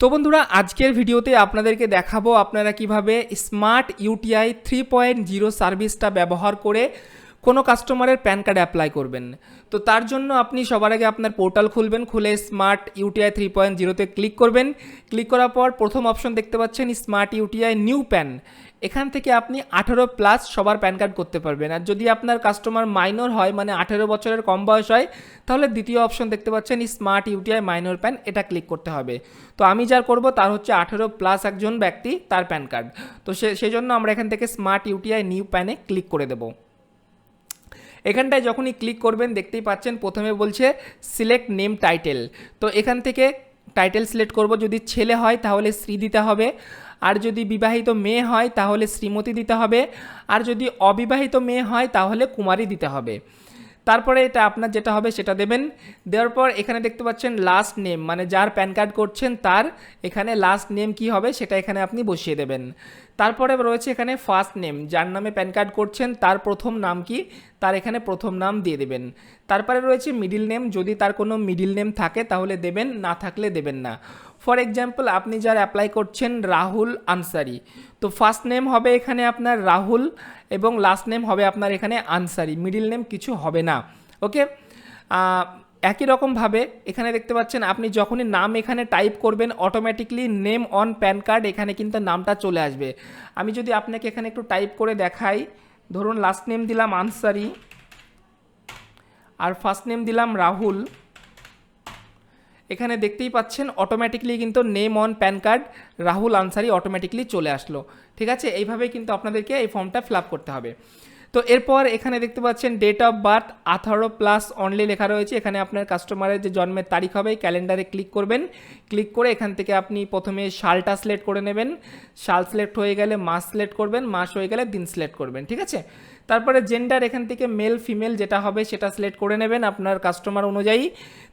তো বন্ধুরা, আজকের ভিডিওতে আপনাদেরকে দেখাবো আপনারা কীভাবে smart UTI three point zero সার্ভিসটা ব্যবহার করে কোনো কাস্টমারের প্যান কার্ড অ্যাপ্লাই করবেন। তো তার জন্য আপনি সবার আগে আপনার পোর্টাল খুলবেন, খুলে স্মার্ট ইউটিআই থ্রি পয়েন্ট জিরোতে ক্লিক করবেন। ক্লিক করার পর প্রথম অপশন দেখতে পাচ্ছেন স্মার্ট ইউটিআই নিউ প্যান এখান থেকে আপনি আঠেরো প্লাস সবার প্যান কার্ড করতে পারবেন। আর যদি আপনার কাস্টমার মাইনর হয় মানে আঠেরো বছরের কম বয়স হয়, তাহলে দ্বিতীয় অপশন দেখতে পাচ্ছেন স্মার্ট ইউটিআই মাইনর প্যান এটা ক্লিক করতে হবে। তো আমি যার করব, তার হচ্ছে আঠেরো প্লাস একজন ব্যক্তি তার প্যান কার্ড তো সে সেই জন্য আমরা এখান থেকে স্মার্ট ইউটিআই নিউ প্যানে ক্লিক করে দেবো। এখানটায় যখনই ক্লিক করবেন, দেখতেই পাচ্ছেন প্রথমে বলছে সিলেক্ট নেম টাইটেল তো এখান থেকে টাইটেল সিলেক্ট করব। যদি ছেলে হয়, তাহলে শ্রী দিতে হবে। আর যদি বিবাহিত মেয়ে হয়, তাহলে শ্রীমতী দিতে হবে। আর যদি অবিবাহিত মেয়ে হয়, তাহলে কুমারী দিতে হবে। তারপরে এটা আপনার যেটা হবে সেটা দেবেন। দেওয়ার পর এখানে দেখতে পাচ্ছেন লাস্ট নেম মানে যার প্যান কার্ড করছেন তার এখানে লাস্ট নেম কি হবে সেটা এখানে আপনি বসিয়ে দেবেন। তারপরে রয়েছে এখানে ফার্স্ট নেম যার নামে প্যান কার্ড করছেন তার প্রথম নাম কি? তার এখানে প্রথম নাম দিয়ে দেবেন। তারপরে রয়েছে মিডিল নেম যদি তার কোনো মিডিল নেম থাকে তাহলে দেবেন, না থাকলে দেবেন না। ফর এক্সাম্পল আপনি যার অ্যাপ্লাই করছেন রাহুল আনসারি। তো ফার্স্ট নেম হবে এখানে আপনার রাহুল এবং লাস্ট নেম হবে আপনার এখানে আনসারি। মিডিল নেম কিছু হবে না। ওকে একই রকমভাবে এখানে দেখতে পাচ্ছেন, আপনি যখনই নাম এখানে টাইপ করবেন automatically name on PAN card এখানে কিন্তু নামটা চলে আসবে। আমি যদি আপনাকে এখানে একটু টাইপ করে দেখাই, ধরুন লাস্ট নেম দিলাম আনসারি, আর ফার্স্ট নেম দিলাম রাহুল। এখানে দেখতেই পাচ্ছেন অটোমেটিকলি কিন্তু name on PAN card Rahul Ansari automatically চলে আসলো। ঠিক আছে? এইভাবেই কিন্তু আপনাদেরকে এই ফর্মটা ফিল করতে হবে। তো এরপর এখানে দেখতে পাচ্ছেন ডেট অফ বার্থ আঠারো প্লাস অনলি লেখা রয়েছে। এখানে আপনার কাস্টমারের যে জন্মের তারিখ হবে ক্যালেন্ডারে ক্লিক করবেন। ক্লিক করে এখান থেকে আপনি প্রথমে সালটা সিলেক্ট করে নেবেন। সাল সিলেক্ট হয়ে গেলে মাস সিলেক্ট করবেন, মাস হয়ে গেলে দিন সিলেক্ট করবেন। ঠিক আছে? তারপরে জেন্ডার এখান থেকে মেল ফিমেল যেটা হবে সেটা সিলেক্ট করে নেবেন আপনার কাস্টমার অনুযায়ী।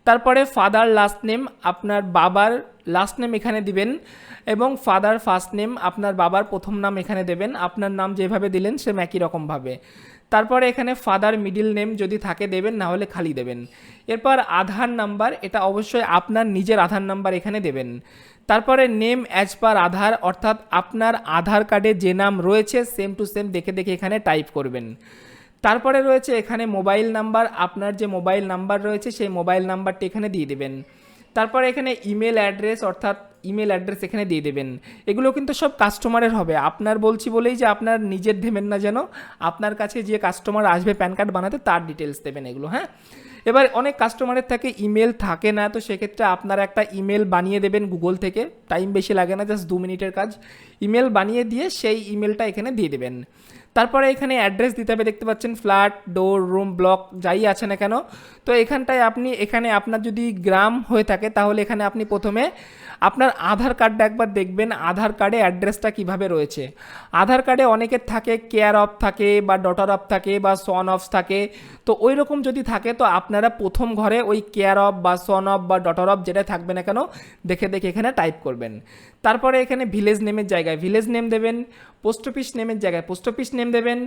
তারপরে ফাদার লাস্ট নেম আপনার বাবার লাস্ট নেম এখানে দিবেন এবং ফাদার ফার্স্ট নেম আপনার বাবার প্রথম নাম এখানে দেবেন। আপনার নাম যেভাবে দিলেন সেম একই রকমভাবে তারপরে এখানে ফাদার মিডিল নেম যদি থাকে দেবেন, না হলে খালি দেবেন। এরপর আধার নাম্বার এটা অবশ্যই আপনার নিজের আধার নাম্বার এখানে দেবেন। তারপরে নেম অ্যাজ পার আধার, অর্থাৎ আপনার আধার কার্ডে যে নাম রয়েছে সেম টু সেম দেখে দেখে এখানে টাইপ করবেন। তারপরে রয়েছে এখানে মোবাইল নাম্বার আপনার যে মোবাইল নাম্বার রয়েছে, সেই মোবাইল নাম্বারটি এখানে দিয়ে দেবেন। তারপরে এখানে ইমেল অ্যাড্রেস অর্থাৎ ইমেল অ্যাড্রেস এখানে দিয়ে দেবেন। এগুলো কিন্তু সব কাস্টমারের হবে। আপনার বলছি বলেই যে আপনার নিজের দেবেন না যেন, আপনার কাছে যে কাস্টমার আসবে প্যান কার্ড বানাতে, তার ডিটেলস দেবেন এগুলো হ্যাঁ? এবার অনেক কাস্টমারের থাকে ইমেল থাকে না, তো সেক্ষেত্রে আপনারা একটা ইমেল বানিয়ে দেবেন গুগল থেকে। টাইম বেশি লাগে না জাস্ট দু মিনিটের কাজ। ইমেল বানিয়ে দিয়ে সেই ইমেলটা এখানে দিয়ে দেবেন। তারপরে এখানে অ্যাড্রেস দিতে হবে, দেখতে পাচ্ছেন ফ্ল্যাট ডোর রুম ব্লক যাই আছে না কেন। তো এখানটায় আপনি, এখানে আপনার যদি গ্রাম হয়ে থাকে, তাহলে এখানে আপনি প্রথমে আপনার আধার কার্ডটা একবার দেখবেন, আধার কার্ডে অ্যাড্রেসটা কীভাবে রয়েছে। আধার কার্ডে অনেকের থাকে কেয়ার অফ থাকে, বা ডটার অফ থাকে, বা সন অফ থাকে। তো ওই রকম যদি থাকে, তো আপনারা প্রথম ঘরে ওই কেয়ার অফ বা সন অফ বা ডটার অফ যেটা থাকবে না কেন, দেখে দেখে এখানে টাইপ করবেন। তারপরে এখানে ভিলেজ নেমের জায়গায় ভিলেজ নেম দেবেন পোস্ট অফিস নেমের জায়গায় পোস্ট অফিস নেম দেবেন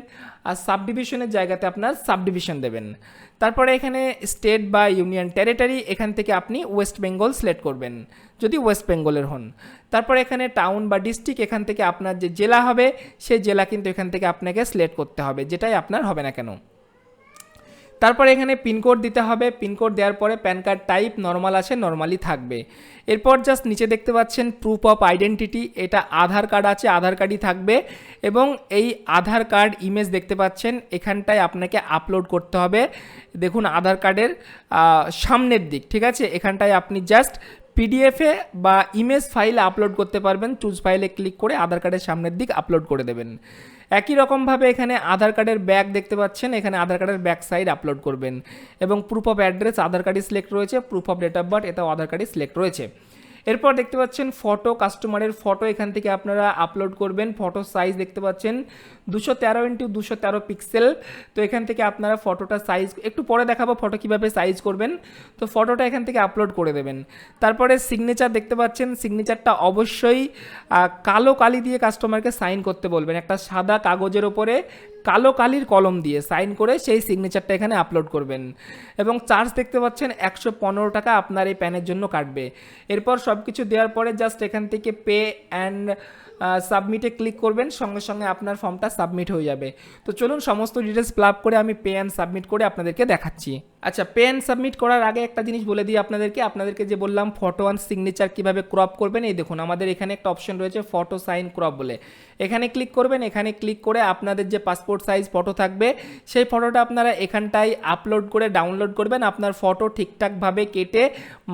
আর সাব ডিভিশনের জায়গাতে আপনার সাব ডিভিশন দেবেন। তারপরে এখানে স্টেট বা ইউনিয়ন টেরিটারি এখান থেকে আপনি ওয়েস্ট বেঙ্গল সিলেক্ট করবেন, যদি ওয়েস্ট বেঙ্গলের হন। তারপরে এখানে টাউন বা ডিস্ট্রিক্ট এখান থেকে আপনার যে জেলা হবে, সেই জেলা কিন্তু এখান থেকে আপনাকে সিলেক্ট করতে হবে, যেটাই আপনার হবে না কেন। তারপরে এখানে পিনকোড দিতে হবে। পিনকোড দেওয়ার পরে প্যান কার্ড টাইপ নর্মাল আছে নর্মালি থাকবে। এরপর জাস্ট নিচে দেখতে পাচ্ছেন প্রুফ অফ আইডেন্টিটি এটা আধার কার্ড আছে, আধার কার্ডই থাকবে। এবং এই আধার কার্ড ইমেজ দেখতে পাচ্ছেন, এখানটায় আপনাকে আপলোড করতে হবে। দেখুন আধার কার্ডের সামনের দিক, ঠিক আছে? এখানটায় আপনি জাস্ট পিডিএফে বা ইমেজ ফাইল আপলোড করতে পারবেন। চুজ ফাইলে ক্লিক করে আধার কার্ডের সামনের দিক আপলোড করে দেবেন। একই রকমভাবে এখানে আধার কার্ডের ব্যাগ দেখতে পাচ্ছেন। এখানে আধার কার্ডের ব্যাক সাইড আপলোড করবেন। এবং প্রুফ অফ অ্যাড্রেস আধার কার্ডই সিলেক্ট রয়েছে। Proof of date of birth এটাও আধার কার্ডই সিলেক্ট রয়েছে। এরপর দেখতে পাচ্ছেন ফটো কাস্টমারের ফটো এখান থেকে আপনারা আপলোড করবেন ফটো সাইজ দেখতে পাচ্ছেন দুশো তেরো ইন্টু দুশো তেরো পিক্সেল তো এখান থেকে আপনারা ফটোটা সাইজ একটু পরে দেখাবো ফটো কীভাবে সাইজ করবেন। তো ফটোটা এখান থেকে আপলোড করে দেবেন। তারপরে সিগনেচার দেখতে পাচ্ছেন সিগনেচারটা অবশ্যই কালো কালি দিয়ে কাস্টমারকে সাইন করতে বলবেন। একটা সাদা কাগজের ওপরে কালো কালির কলম দিয়ে সাইন করে সেই সিগনেচারটা এখানে আপলোড করবেন। এবং চার্জ দেখতে পাচ্ছেন একশো পনেরো টাকা আপনার এই প্যানের জন্য কাটবে। এরপর সব কিছু দেওয়ার পরে জাস্ট এখান থেকে পে অ্যান্ড সাবমিটে ক্লিক করবেন। সঙ্গে সঙ্গে আপনার ফর্মটা সাবমিট হয়ে যাবে। তো চলুন সমস্ত ডিটেলস প্লাপ করে আমি পে অ্যান্ড সাবমিট করে আপনাদেরকে দেখাচ্ছি। আচ্ছা পেন সাবমিট করার আগে একটা জিনিস বলে দিই আপনাদেরকে। আপনাদেরকে যে বললাম ফটো অ্যান্ড সিগনেচার কীভাবে ক্রপ করবেন, এই দেখুন, আমাদের এখানে একটা অপশন রয়েছে ফটো সাইন ক্রপ বলে। এখানে ক্লিক করবেন, এখানে ক্লিক করে আপনাদের যে পাসপোর্ট সাইজ ফটো থাকবে, সেই ফটোটা আপনারা এখানটায় আপলোড করে ডাউনলোড করবেন, আপনার ফটো ঠিকঠাকভাবে কেটে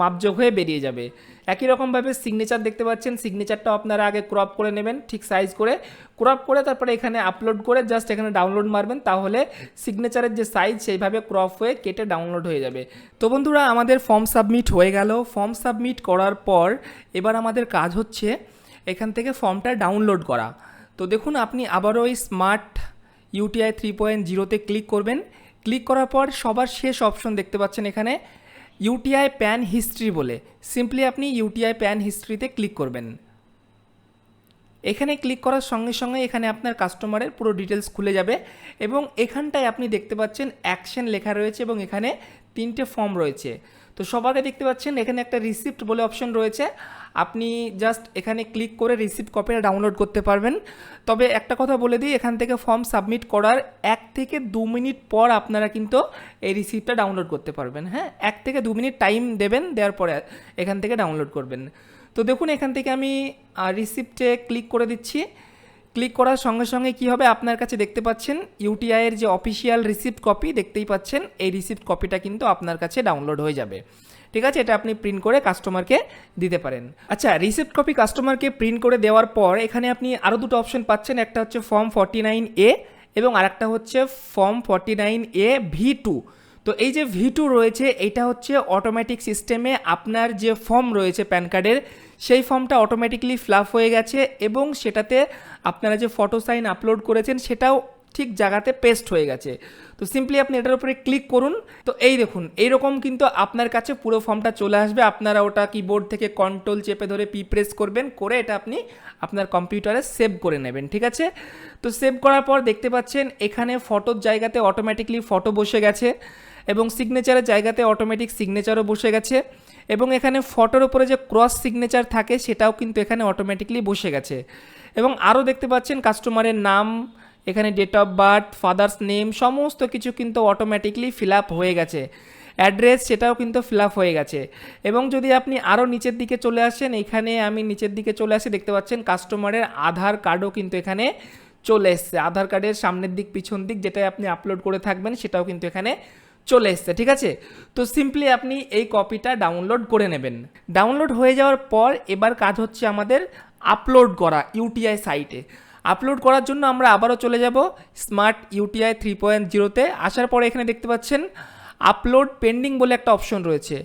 মাপযোগ হয়ে বেরিয়ে যাবে। একই রকমভাবে সিগনেচার দেখতে পাচ্ছেন সিগনেচারটাও আপনারা আগে ক্রপ করে নেবেন, ঠিক সাইজ করে। ক্রপ করে তারপরে এখানে আপলোড করে জাস্ট এখানে ডাউনলোড মারবেন, তাহলে সিগনেচারের যে সাইজ সেইভাবে ক্রপ হয়ে কেটে ডাউনলোড হয়ে যাবে। তো বন্ধুরা, আমাদের ফর্ম সাবমিট হয়ে গেল। ফর্ম সাবমিট করার পর এবার আমাদের কাজ হচ্ছে এখান থেকে ফর্মটা ডাউনলোড করা। তো দেখুন, আপনি আবারও ওই স্মার্ট ইউটিআই থ্রি পয়েন্ট জিরোতে ক্লিক করবেন। ক্লিক করার পর সবার শেষ অপশন দেখতে পাচ্ছেন এখানে ইউটিআই প্যান হিস্ট্রি বলে। সিম্পলি আপনি ইউটিআই প্যান হিস্ট্রিতে ক্লিক করবেন। এখানে ক্লিক করার সঙ্গে সঙ্গে এখানে আপনার কাস্টমারের পুরো ডিটেলস খুলে যাবে এবং এখানটায় আপনি দেখতে পাচ্ছেন অ্যাকশন লেখা রয়েছে এবং এখানে তিনটে ফর্ম রয়েছে। তো সবার দেখতে পাচ্ছেন এখানে একটা রিসিপ্ট বলে অপশন রয়েছে। আপনি জাস্ট এখানে ক্লিক করে রিসিপ্ট কপিটা ডাউনলোড করতে পারবেন। তবে একটা কথা বলে দিই, এখান থেকে ফর্ম সাবমিট করার এক থেকে দু মিনিট পর আপনারা কিন্তু এই রিসিপ্টটা ডাউনলোড করতে পারবেন হ্যাঁ? এক থেকে দু মিনিট টাইম দেবেন, দেওয়ার পরে এখান থেকে ডাউনলোড করবেন। তো দেখুন, এখান থেকে আমি রিসিপ্টে ক্লিক করে দিচ্ছি। ক্লিক করার সঙ্গে সঙ্গে কি হবে? আপনার কাছে দেখতে পাচ্ছেন ইউটিআইয়ের যে অফিসিয়াল রিসিপ্ট কপি দেখতেই পাচ্ছেন, এই রিসিপ্ট কপিটা কিন্তু আপনার কাছে ডাউনলোড হয়ে যাবে। ঠিক আছে? এটা আপনি প্রিন্ট করে কাস্টমারকে দিতে পারেন। আচ্ছা রিসিপ্ট কপি কাস্টমারকে প্রিন্ট করে দেওয়ার পর, এখানে আপনি আরও দুটো অপশন পাচ্ছেন। একটা হচ্ছে ফর্ম ফর্টি নাইন এ এবং আরেকটা হচ্ছে form forty nine A V two তো এই যে ভি টু রয়েছে, এটা হচ্ছে অটোমেটিক সিস্টেমে আপনার যে ফর্ম রয়েছে প্যান কার্ডের সেই ফর্মটা অটোমেটিকলি ফ্লাপ হয়ে গেছে এবং সেটাতে আপনারা যে ফটো সাইন আপলোড করেছেন, সেটাও ঠিক জায়গাতে পেস্ট হয়ে গেছে। তো সিম্পলি আপনি এটার উপরে ক্লিক করুন। তো এই দেখুন, এইরকম কিন্তু আপনার কাছে পুরো ফর্মটা চলে আসবে। আপনারা ওটা কিবোর্ড থেকে কন্ট্রোল চেপে ধরে পি প্রেস করবেন, করে এটা আপনি আপনার কম্পিউটারে সেভ করে নেবেন, ঠিক আছে? তো সেভ করার পর দেখতে পাচ্ছেন, এখানে ফটোর জায়গাতে অটোমেটিকলি ফটো বসে গেছে। এবং সিগনেচারের জায়গাতে অটোমেটিক সিগনেচারও বসে গেছে। এবং এখানে ফটোর উপরে যে ক্রস সিগনেচার থাকে, সেটাও কিন্তু এখানে অটোমেটিকলি বসে গেছে। এবং আরও দেখতে পাচ্ছেন কাস্টমারের নাম, এখানে date of birth father's name সমস্ত কিছু কিন্তু অটোমেটিকলি ফিল আপ হয়ে গেছে। অ্যাড্রেস সেটাও কিন্তু ফিল আপ হয়ে গেছে। এবং যদি আপনি আরও নিচের দিকে চলে আসেন, এখানে আমি নিচের দিকে চলে আসি, দেখতে পাচ্ছেন কাস্টমারের আধার কার্ডও কিন্তু এখানে চলে এসছে। আধার কার্ডের সামনের দিক, পিছন দিক, যেটাই আপনি আপলোড করে থাকবেন, সেটাও কিন্তু এখানে চলে এসছে, ঠিক আছে? তো সিম্পলি আপনি এই কপিটা ডাউনলোড করে নেবেন। ডাউনলোড হয়ে যাওয়ার পর এবার কাজ হচ্ছে আমাদের আপলোড করা ইউটিআই সাইটে আপলোড করার জন্য আমরা আবারও চলে যাব স্মার্ট ইউটিআই থ্রি পয়েন্ট জিরোতে আসার পরে এখানে দেখতে পাচ্ছেন আপলোড পেন্ডিং বলে একটা অপশন রয়েছে।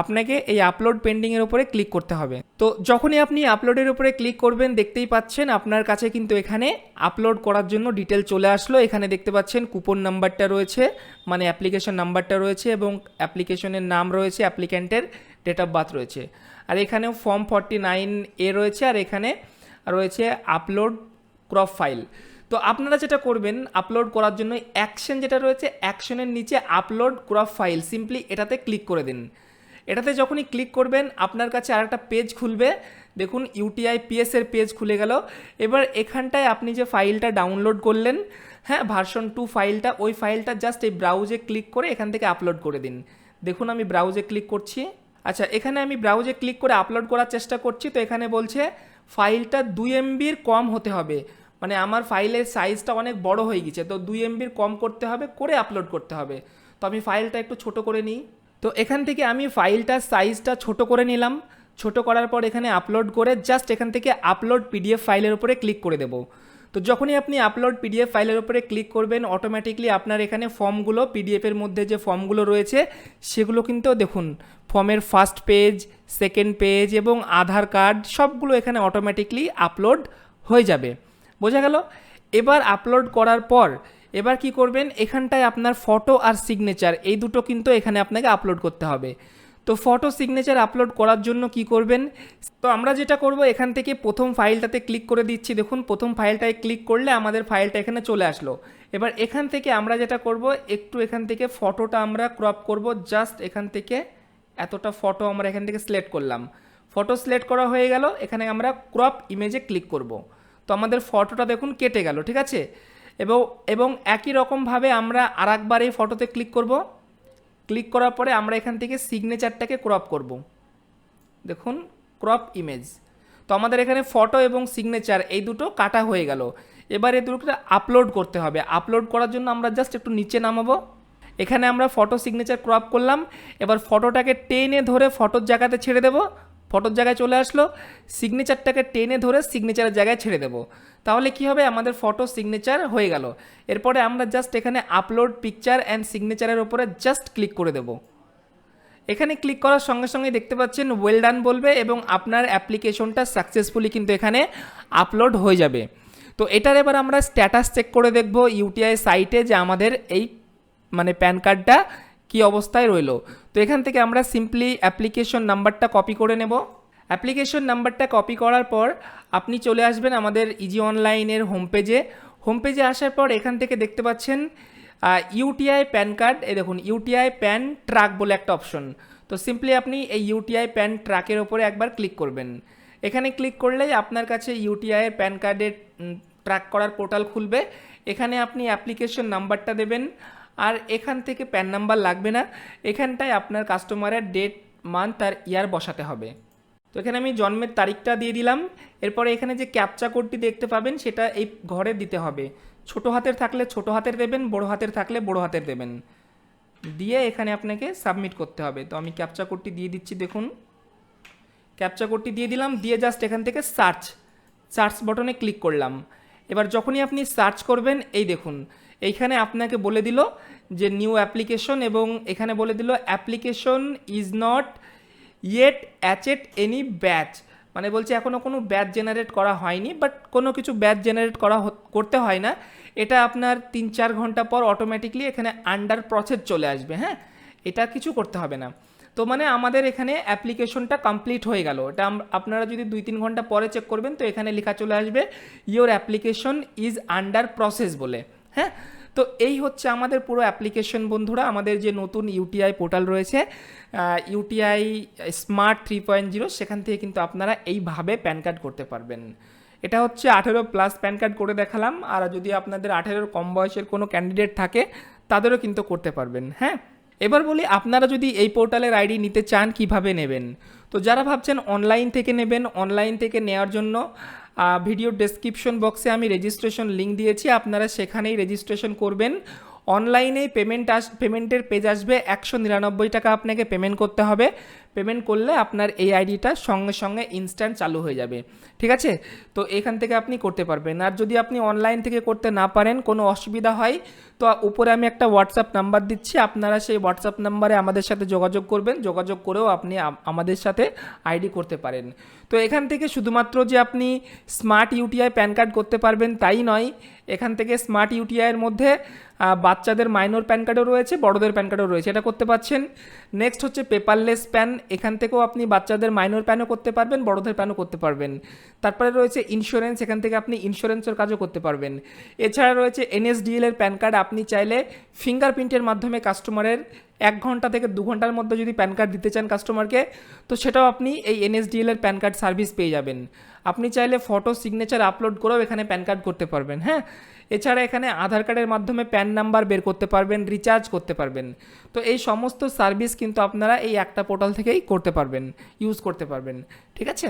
আপনাকে এই আপলোড পেন্ডিংয়ের উপরে ক্লিক করতে হবে। তো যখনই আপনি আপলোডের উপরে ক্লিক করবেন, দেখতেই পাচ্ছেন আপনার কাছে কিন্তু এখানে আপলোড করার জন্য ডিটেল চলে আসলো। এখানে দেখতে পাচ্ছেন কুপন নাম্বারটা রয়েছে মানে অ্যাপ্লিকেশন নাম্বারটা রয়েছে এবং অ্যাপ্লিকেশনের নাম রয়েছে অ্যাপ্লিক্যান্টের ডেট অফ বার্থ রয়েছে। আর এখানেও ফর্ম ফর্টি নাইন এ রয়েছে আর এখানে রয়েছে আপলোড ক্রপ ফাইল তো আপনারা যেটা করবেন আপলোড করার জন্য অ্যাকশন যেটা রয়েছে অ্যাকশনের নিচে আপলোড ক্রপ ফাইল সিম্পলি এটাতে ক্লিক করে দিন। এটাতে যখনই ক্লিক করবেন, আপনার কাছে আরেকটা পেজ খুলবে। দেখুন ইউটিআই পিএস এর পেজ খুলে গেল। এবার এখানটায় আপনি যে ফাইলটা ডাউনলোড করলেন হ্যাঁ ভার্সন টু ফাইলটা ওই ফাইলটা জাস্ট এই ব্রাউজে ক্লিক করে এখান থেকে আপলোড করে দিন। দেখুন, আমি ব্রাউজে ক্লিক করছি। আচ্ছা এখানে আমি ব্রাউজে ক্লিক করে আপলোড করার চেষ্টা করছি। তো এখানে বলছে ফাইলটা দুই এমবির কম হতে হবে। মানে আমার ফাইলের সাইজটা অনেক বড় হয়ে গেছে। তো দুই এমবির কম করতে হবে, করে আপলোড করতে হবে। তো আমি ফাইলটা একটু ছোট করে নিই। তো এখান থেকে আমি ফাইলটার সাইজটা ছোট করে নিলাম। ছোট করার পর এখানে আপলোড করে জাস্ট এখান থেকে আপলোড পিডিএফ ফাইলের উপরে ক্লিক করে দেবো। তো যখনই আপনি আপলোড পিডিএফ ফাইলের উপরে ক্লিক করবেন অটোমেটিকলি আপনার এখানে ফর্মগুলো পিডিএফের মধ্যে যে ফর্মগুলো রয়েছে, সেগুলো কিন্তু দেখুন ফর্মের ফার্স্ট পেজ সেকেন্ড পেজ এবং আধার কার্ড সবগুলো এখানে অটোমেটিকলি আপলোড হয়ে যাবে। বোঝা গেল? এবার আপলোড করার পর এবার কি করবেন? এখানটায় আপনার ফটো আর সিগনেচার এই দুটো কিন্তু এখানে আপনাকে আপলোড করতে হবে। তো ফটো সিগনেচার আপলোড করার জন্য কি করবেন? তো আমরা যেটা করব, এখান থেকে প্রথম ফাইলটাতে ক্লিক করে দিচ্ছি। দেখুন, প্রথম ফাইলটায় ক্লিক করলে আমাদের ফাইলটা এখানে চলে আসলো। এবার এখান থেকে আমরা যেটা করব, একটু এখান থেকে ফটোটা আমরা ক্রপ করব। জাস্ট এখান থেকে এতটা ফটো আমরা এখান থেকে সিলেক্ট করলাম। ফটো সিলেক্ট করা হয়ে গেল। এখানে আমরা ক্রপ ইমেজে ক্লিক করব। তো আমাদের ফটোটা দেখুন, কেটে গেল, ঠিক আছে? এবং এবং একই রকমভাবে আমরা আরেকবার এই ফটোতে ক্লিক করব। ক্লিক করার পরে আমরা এখান থেকে সিগনেচারটাকে ক্রপ করব। দেখুন ক্রপ ইমেজ তো আমাদের এখানে ফটো এবং সিগনেচার এই দুটো কাটা হয়ে গেল। এবার এই দুটোকে আপলোড করতে হবে। আপলোড করার জন্য আমরা জাস্ট একটু নিচে নামাবো। এখানে আমরা ফটো সিগনেচার ক্রপ করলাম। এবার ফটোটাকে টেনে ধরে ফটোর জায়গাতে ছেড়ে দেবো। ফটোর জায়গায় চলে আসলো সিগনেচারটাকে টেনে ধরে সিগনেচারের জায়গায় ছেড়ে দেবো। তাহলে কি হবে? আমাদের ফটো সিগনেচার হয়ে গেল। এরপরে আমরা জাস্ট এখানে আপলোড পিকচার অ্যান্ড সিগনেচারের ওপরে জাস্ট ক্লিক করে দেবো। এখানে ক্লিক করার সঙ্গে সঙ্গে দেখতে পাচ্ছেন ওয়েল ডান বলবে এবং আপনার অ্যাপ্লিকেশনটা সাকসেসফুলি কিন্তু এখানে আপলোড হয়ে যাবে। তো এটার এবার আমরা স্ট্যাটাস চেক করে দেখব ইউটিআই সাইটে যে আমাদের এই মানে প্যান কার্ডটা কি অবস্থায় রইল? তো এখান থেকে আমরা সিম্পলি অ্যাপ্লিকেশন নাম্বারটা কপি করে নেব। অ্যাপ্লিকেশন নাম্বারটা কপি করার পর আপনি চলে আসবেন আমাদের ইজি অনলাইনের হোম পেজে হোম পেজে আসার পর এখান থেকে দেখতে পাচ্ছেন ইউটিআই প্যান কার্ড এই দেখুন ইউটিআই প্যান ট্রাক বলে একটা অপশন তো সিম্পলি আপনি এই ইউটিআই প্যান ট্রাকের ওপরে একবার ক্লিক করবেন। এখানে ক্লিক করলেই আপনার কাছে ইউটিআইয়ের প্যান কার্ডের ট্র্যাক করার পোর্টাল খুলবে। এখানে আপনি অ্যাপ্লিকেশন নাম্বারটা দেবেন। আর এখান থেকে প্যান নাম্বার লাগবে না। এখানটায় আপনার কাস্টমারের ডেট মান্থ আর ইয়ার বসাতে হবে। তো এখানে আমি জন্মের তারিখটা দিয়ে দিলাম। এরপরে এখানে যে ক্যাপচা কোডটি দেখতে পাবেন, সেটা এই ঘরে দিতে হবে। ছোট হাতের থাকলে ছোট হাতের দেবেন, বড় হাতের থাকলে বড় হাতের দেবেন। দিয়ে এখানে আপনাকে সাবমিট করতে হবে। তো আমি ক্যাপচা কোডটি দিয়ে দিচ্ছি, দেখুন। ক্যাপচা কোডটি দিয়ে দিলাম, দিয়ে জাস্ট এখান থেকে সার্চ সার্চ বটনে ক্লিক করলাম। এবার যখনই আপনি সার্চ করবেন, এই দেখুন। এইখানে আপনাকে বলে দিল যে নিউ অ্যাপ্লিকেশন এবং এখানে বলে দিল application is not yet attached any batch মানে বলছে এখনও কোনো ব্যাচ জেনারেট করা হয়নি বাট কোনো কিছু ব্যাচ জেনারেট করা করতে হয় না। এটা আপনার তিন চার ঘণ্টা পর অটোমেটিকলি এখানে আন্ডার প্রসেস চলে আসবে হ্যাঁ? এটা কিছু করতে হবে না। তো মানে আমাদের এখানে অ্যাপ্লিকেশনটা কমপ্লিট হয়ে গেল। এটা আপনারা যদি দুই তিন ঘণ্টা পরে চেক করবেন, তো এখানে লেখা চলে আসবে your application is under process বলে। হ্যাঁ? তো এই হচ্ছে আমাদের পুরো অ্যাপ্লিকেশন বন্ধুরা। আমাদের যে নতুন ইউটিআই পোর্টাল রয়েছে UTI smart three point zero সেখান থেকে কিন্তু আপনারা এইভাবে প্যান কার্ড করতে পারবেন। এটা হচ্ছে আঠেরো প্লাস প্যান কার্ড করে দেখালাম। আর যদি আপনাদের আঠেরোর কম বয়সের কোনো ক্যান্ডিডেট থাকে, তাদেরও কিন্তু করতে পারবেন হ্যাঁ? এবার বলি, আপনারা যদি এই পোর্টালের আইডি নিতে চান, কীভাবে নেবেন? তো যারা ভাবছেন অনলাইন থেকে নেবেন অনলাইন থেকে নেওয়ার জন্য ভিডিও ডেসক্রিপশন বক্সে আমি রেজিস্ট্রেশন লিঙ্ক দিয়েছি, আপনারা সেখানেই রেজিস্ট্রেশন করবেন। অনলাইনে পেমেন্ট আস পেমেন্টের পেজ আসবে, একশো নিরানব্বই টাকা আপনাকে পেমেন্ট করতে হবে। পেমেন্ট করলে আপনার এই আইডিটা সঙ্গে সঙ্গে ইনস্ট্যান্ট চালু হয়ে যাবে। ঠিক আছে? তো এখান থেকে আপনি করতে পারবেন। আর যদি আপনি অনলাইন থেকে করতে না পারেন, কোনো অসুবিধা হয়, তো উপরে আমি একটা হোয়াটসঅ্যাপ নাম্বার দিচ্ছি। আপনারা সেই হোয়াটসঅ্যাপ নাম্বারে আমাদের সাথে যোগাযোগ করবেন। যোগাযোগ করেও আপনি আমাদের সাথে আইডি করতে পারেন। তো এখান থেকে শুধুমাত্র যে আপনি স্মার্ট ইউটিআই প্যান কার্ড করতে পারবেন, তাই নয়। এখান থেকে স্মার্ট ইউটিআইয়ের মধ্যে বাচ্চাদের মাইনর প্যান কার্ডও রয়েছে, বড়দের প্যান কার্ডও রয়েছে। এটা করতে পারছেন। নেক্সট হচ্ছে পেপারলেস প্যান এখান থেকেও আপনি বাচ্চাদের মাইনর প্যানও করতে পারবেন, বড়দের প্যানও করতে পারবেন। তারপরে রয়েছে ইন্স্যুরেন্স এখান থেকে আপনি ইন্স্যুরেন্সের কাজও করতে পারবেন। এছাড়া রয়েছে এনএসডিএল এর প্যান কার্ড আপনি চাইলে ফিঙ্গারপ্রিন্টের মাধ্যমে কাস্টমারের এক ঘণ্টা থেকে দু ঘণ্টার মধ্যে যদি প্যান কার্ড দিতে চান কাস্টমারকে তো সেটাও আপনি এই এনএসডিএল এর প্যান কার্ড সার্ভিস পেয়ে যাবেন। আপনি চাইলে ফটো সিগনেচার আপলোড করেও এখানে প্যান কার্ড করতে পারবেন হ্যাঁ? এছাড়া এখানে আধার কার্ডের মাধ্যমে প্যান নাম্বার বের করতে পারবেন রিচার্জ করতে পারবেন। তো এই সমস্ত সার্ভিস কিন্তু আপনারা এই একটা পোর্টাল থেকেই করতে পারবেন ইউজ করতে পারবেন। ঠিক আছে?